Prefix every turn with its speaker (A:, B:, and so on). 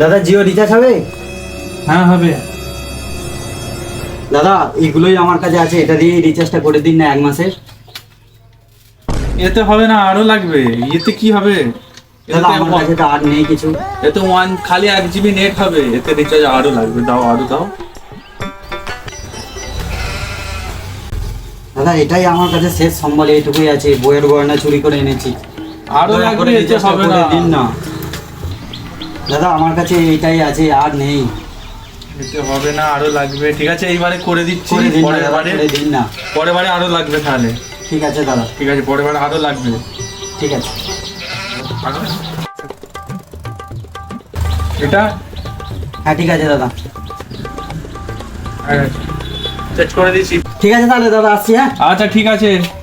A: দাদা জিও রিচার্জ হবে?
B: হ্যাঁ হবে।
A: দাদা এগুলোই আমার কাছে আছে এটা দিয়ে রিচার্জটা করে দিন না এক মাসের।
B: এতে হবে না আরও লাগবে। এতে কি হবে?
A: দাদা আমার কাছে তো আর নেই কিছু।
B: এতে ওয়ান খালি এক জিবি নেট হবে। এতে রিচার্জ আরও লাগবে। দাও আরও দাও।
A: দাদা এটাই আমার কাছে শেষ সম্বল এইটুকুই আছে বইয়ের গয়না চুরি করে এনেছি।
B: আরও
A: করে
B: হবে না।
A: দিন না। দাদা আমার কাছে এইটাই আছে আর নেই।
B: এতে হবে না আরও লাগবে। ঠিক আছে এইবারে করে দিচ্ছি পরের বারে।
A: দিন না।
B: পরের বারে আরও লাগবে তাহলে।
A: ঠিক আছে দাদা।
B: ঠিক আছে পরের বারে আরও লাগবে।
A: ঠিক আছে।
B: এটা?
A: হ্যাঁ ঠিক আছে দাদা।
B: করে
A: ঠিক আছে তাহলে দাদা আসছি হ্যাঁ?
B: আচ্ছা ঠিক আছে।